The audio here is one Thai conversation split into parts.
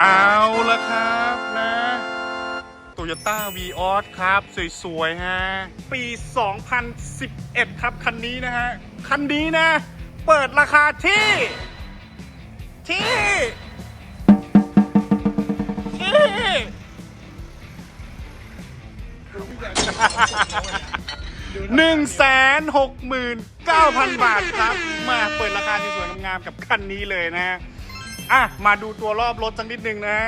เอาละครับนะโตโยต้าวีออสครับ สวยๆฮะ ปี 2011 ครับ คันนี้นะฮะ คันนี้นะ เปิดราคาที่ ที่ ที่หนึ่งแสนหกหมื่นเก้าพันบาทครับ มาเปิดราคาที่สวยงามๆกับคันนี้เลยนะฮะ อะ มาดูตัวรอบรถสักนิดนึงนะ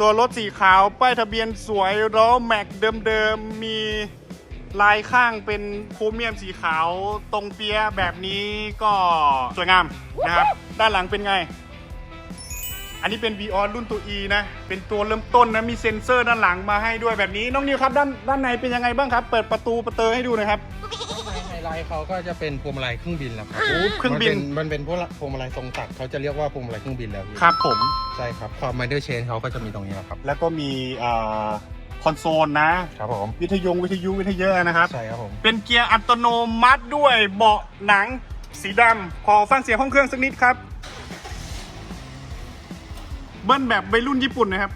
ตัวรถสีขาว ป้ายทะเบียนสวยล้อแม็กเดิมๆ มีลายข้างเป็นโครเมียมสีขาวตรงเปียแบบนี้ก็สวยงามนะครับ ด้านหลังเป็นไง อันนี้เป็น v ีออรุ่นตัว E นะ เป็นตัวเริ่มต้นนะ มีเซ็นเซอร์ด้านหลังมาให้ด้วยแบบนี้ น้องนิวครับ ด้านด้านในเป็นยังไงบ้างครับ เปิดประตูประเตอให้ดูนะครับ ลท์เขาก็จะเป็นพวงมาลัยเครื่องบินแล้วครับโอ้เครื่องบินมันเป็นมันเป็นพวกพวงมาลัยทรงตัดเขาจะเรียกว่าพวงมาลัยเครื่องบินแล้วพี่ครับผม ใช่ครับความไมเดอร์เชนเขาก็จะมีตรงนี้ครับ แล้วก็มีอ่าคอนโซลนะ ครับผมวิทยุวิทยุวิทยุนะครับ ใช่ครับผมเป็นเกียร์อัตโนมัติด้วยเบาะหนังสีดำขอฟังเสียงห้องเครื่องสักนิดครับ เบิ้ลแบบวัยรุ่นญี่ปุ่นนะครับ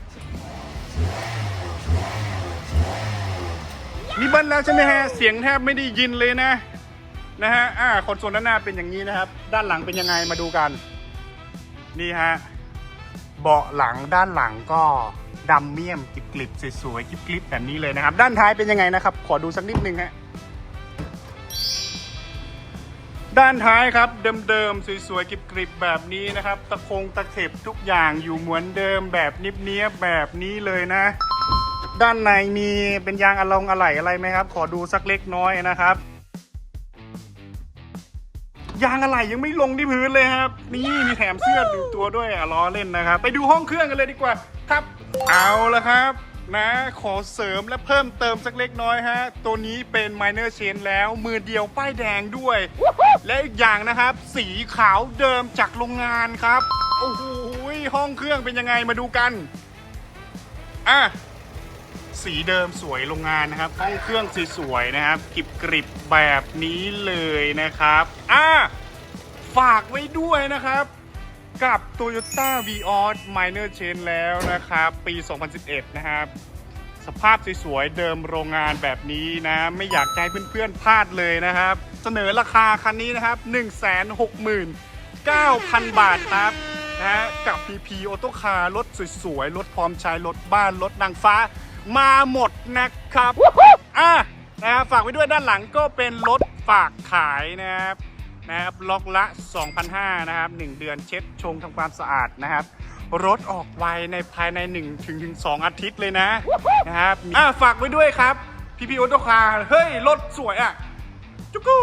นี่เบิ้ลแล้วใช่ไหมฮะ เสียงแทบไม่ได้ยินเลยนะ นะฮะอ่าคอนโซลด้านหน้าเป็นอย่างนี้นะครับ ด้านหลังเป็นยังไงมาดูกัน นี่ฮะ เบาะหลังด้านหลังก็ดำเมี่ยมกริบกริบๆสวยๆกริบกริบๆแบบนี้เลยนะครับ ด้านท้ายเป็นยังไงนะครับ ขอดูสักนิดนึงฮะ ด้านท้ายครับเดิมๆสวยๆกริบๆแบบนี้นะครับ ตะคงตะเข็บทุกอย่างอยู่เหมือนเดิมแบบนิบเนี้ยบแบบนี้เลยนะ ด้านในมีเป็นยางอะลงอะไหล่อะไรไหมครับ ขอดูสักเล็กน้อยนะครับ ยางอะไหล่ยังไม่ลงที่พื้นเลยครับ นี่มีแถมเสื้อหนึ่งตัวด้วยอะล้อเล่นนะครับ ไปดูห้องเครื่องกันเลยดีกว่าครับ เอาละครับนะขอเสริมและเพิ่มเติมสักเล็กน้อยฮะ ตัวนี้เป็น minor chain แล้วมือเดียวป้ายแดงด้วย และอีกอย่างนะครับ สีขาวเดิมจากโรงงานครับ โอ้โหห้องเครื่องเป็นยังไงมาดูกัน อะ สีเดิมสวยโรงงานนะครับห้องเครื่องสวยๆนะครับกริบกริบๆแบบนี้เลยนะครับอะฝากไว้ด้วยนะครับกับ Toyota Vios Minor Change แล้วนะครับ ปี 2011 นะครับ สภาพสวยๆเดิมโรงงานแบบนี้นะ ไม่อยากให้เพื่อนๆพลาดเลยนะครับ เสนอราคาคันนี้นะครับ 169,000 บาทครับนะฮะกับ PP Auto Car รถสวยๆ รถพร้อมใช้รถบ้าน รถนางฟ้า มาหมดนะครับ อะนะครับฝากไว้ด้วยด้านหลังก็เป็นรถฝากขายนะครับนะครับล็อกละ2,500นะครับ 1 เดือนเช็ดชงทำความสะอาดนะครับรถออกไวในภายใน1ถึงถึง2อาทิตย์เลยนะนะครับอะฝากไว้ด้วยครับ พี่พีโอโตคาร์เฮ้ย รถสวยอะ จุกกู